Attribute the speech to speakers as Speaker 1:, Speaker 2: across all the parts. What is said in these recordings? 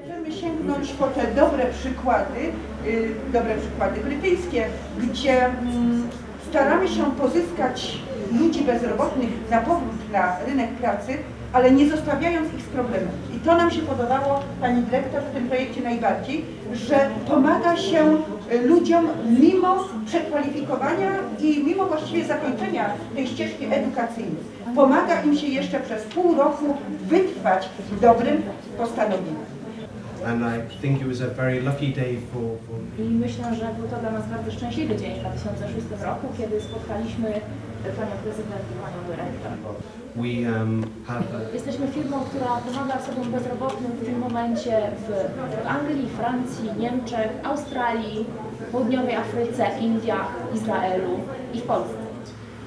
Speaker 1: Możemy sięgnąć po te dobre przykłady, y, dobre przykłady brytyjskie, gdzie mm, staramy się pozyskać ludzi bezrobotnych na powrót na rynek pracy, ale nie zostawiając ich z problemem. I to nam się podobało, Pani Dyrektor, w tym projekcie najbardziej, że pomaga się y, ludziom mimo przekwalifikowania i mimo właściwie zakończenia tej ścieżki edukacyjnej. Pomaga im się jeszcze przez pół roku wytrwać w dobrym postanowieniu.
Speaker 2: And I think it was a very lucky day for, for
Speaker 3: I myślę, że był to dla nas bardzo szczęśliwy dzień w 2006 roku, kiedy spotkaliśmy panią prezydent i panią dyrektor.
Speaker 2: we um, have a,
Speaker 3: Jesteśmy firmą, która pomaga osobom bezrobotnym w tym momencie w, w Anglii, Francji, Niemczech, Australii, Południowej Afryce, Indiach, Izraelu i w Polsce.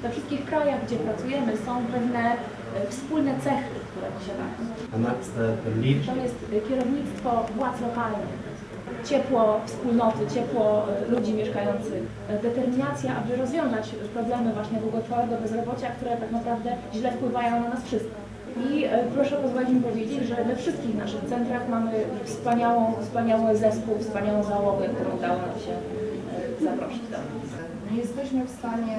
Speaker 3: We wszystkich krajach, gdzie pracujemy, są pewne e, wspólne cechy, które posiadamy.
Speaker 2: leadership.
Speaker 3: To jest y, kierownictwo władz lokalnych, ciepło wspólnoty, ciepło ludzi mieszkających, determinacja, aby rozwiązać problemy właśnie długotrwałego bezrobocia, które tak naprawdę źle wpływają na nas wszystkich. I proszę pozwolić mi powiedzieć, że we wszystkich naszych centrach mamy wspaniałą, wspaniały zespół, wspaniałą załogę, którą udało nam się zaprosić do nas.
Speaker 4: Nie jesteśmy w stanie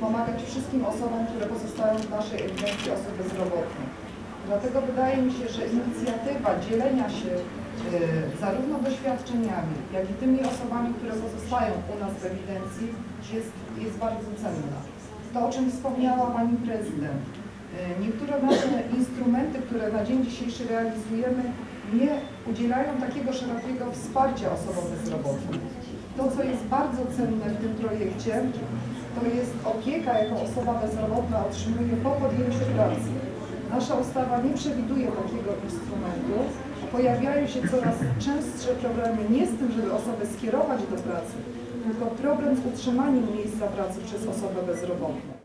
Speaker 4: pomagać wszystkim osobom, które pozostają w naszej ewidencji osób bezrobotnych. Dlatego wydaje mi się, że inicjatywa dzielenia się y, zarówno doświadczeniami, jak i tymi osobami, które pozostają u nas w ewidencji jest, jest bardzo cenna. To, o czym wspomniała Pani Prezydent. Y, Niektóre nasze instrumenty, które na dzień dzisiejszy realizujemy, nie udzielają takiego szerokiego wsparcia osobom bezrobotnym. To, co jest bardzo cenne w tym projekcie, to jest opieka, jaką osoba bezrobotna otrzymuje po podjęciu pracy. Nasza ustawa nie przewiduje takiego instrumentu. Pojawiają się coraz częstsze problemy nie z tym, żeby osobę skierować do pracy, tylko problem z utrzymaniem miejsca pracy przez osobę bezrobotną.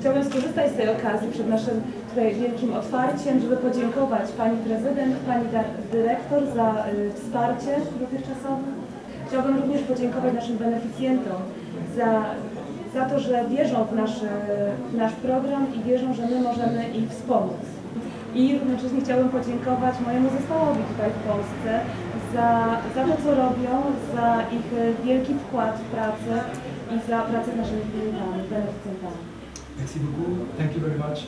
Speaker 3: Chciałabym skorzystać z tej okazji przed naszym tutaj wielkim otwarciem, żeby podziękować Pani Prezydent, Pani Dyrektor za y, wsparcie dotychczasowe. Chciałabym również podziękować naszym beneficjentom za, za to, że wierzą w nasz, y, w nasz program i wierzą, że my możemy ich wspomóc. I równocześnie chciałabym podziękować mojemu zespołowi tutaj w Polsce za, za to, co robią, za ich y, wielki wkład w pracę
Speaker 5: Merci beaucoup. Thank you very much.